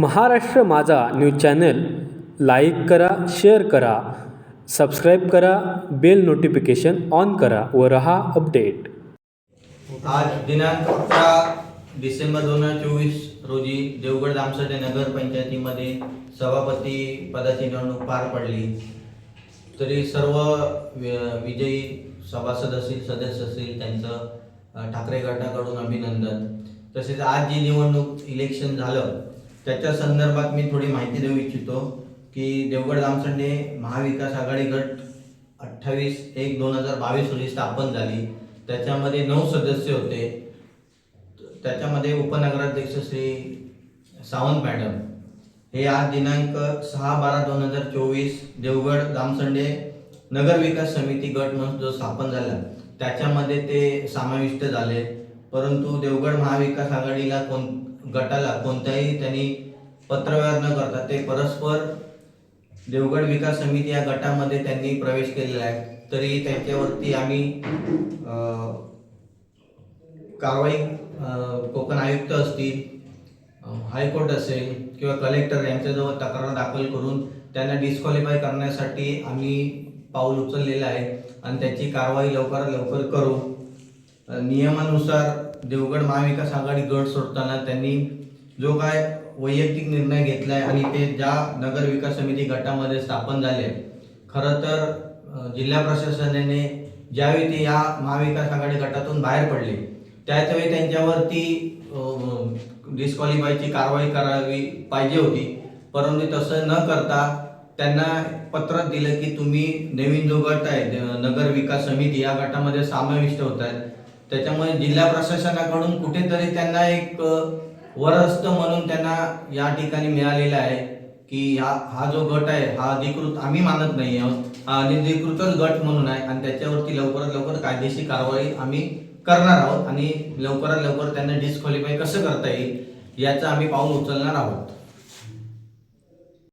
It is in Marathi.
Maharashtra Majha news channel like करा शेअर करा सबस्क्राईब करा बेल नोटिफिकेशन ऑन करा व रहा अपडेट. आज दिनांक अकरा डिसेंबर दोन हजार चोवीस रोजी देवगड दामसटे नगर पंचायतीमध्ये सभापती पदाची निवडणूक पार पडली. तरी सर्व विजयी सभासद असतील सदस्य असतील त्यांचं ठाकरे गटाकडून अभिनंदन. तसेच आज जी निवडणूक इलेक्शन झालं त्याच्या संदर्भात मी थोडी माहिती देऊ इच्छितो की देवगड जामसंडे महाविकास आघाडी गट अठ्ठावीस एक दोन हजार बावीस रोजी स्थापन झाली. त्याच्यामध्ये नऊ सदस्य होते. त्याच्यामध्ये उपनगराध्यक्ष श्री सावंत मॅडम. हे आज दिनांक सहा बारा दोन हजार चोवीस देवगड जामसंडे नगर विकास समिती गट म्हणून जो स्थापन झाला त्याच्यामध्ये ते समाविष्ट झाले. परंतु देवगड महाविकास आघाडीला कोण गटाला कोणत्याही त्यांनी पत्रव्यवहार न करता ते परस्पर देवगड विकास समिती या गटामध्ये त्यांनी प्रवेश केलेला आहे. तरी त्यांच्यावरती आम्ही कारवाई कोकण आयुक्त असतील हायकोर्ट असेल किंवा कलेक्टर यांच्याजवळ तक्रार दाखल करून त्यांना डिस्क्वालिफाय करण्यासाठी आम्ही पाऊल उचललेलं आहे आणि त्याची कारवाई लवकरात लवकर करू. नियमानुसार देवगड महाविकास आघाडी गट सोडताना त्यांनी जो काय वैयक्तिक निर्णय घेतला आहे आणि ते ज्या नगर विकास समिती गटामध्ये स्थापन झाले खरं तर जिल्हा प्रशासनाने ज्यावेळी ते या महाविकास आघाडी गटातून बाहेर पडले त्याचवेळी त्यांच्यावरती डिस्क्वालिफायची कारवाई करावी पाहिजे होती. परंतु तसं न करता त्यांना पत्र दिलं की तुम्ही नवीन जो गट आहे नगर विकास समिती या गटामध्ये समाविष्ट होत आहेत त्याच्यामुळे जिल्हा प्रशासनाकडून कुठेतरी त्यांना एक अ, वरस्थ म्हणून त्यांना या ठिकाणी मिळालेला आहे की हा हा जो गट आहे हा अधिकृत आम्ही मानत नाही आहोत. हा अनधिकृतच गट म्हणून आहे आणि त्याच्यावरती लवकरात लवकर कायदेशीर कारवाई आम्ही करणार आहोत आणि लवकरात लवकर त्यांना डिस्क्वालिफाय कसं करता येईल याचं आम्ही पाऊल उचलणार आहोत.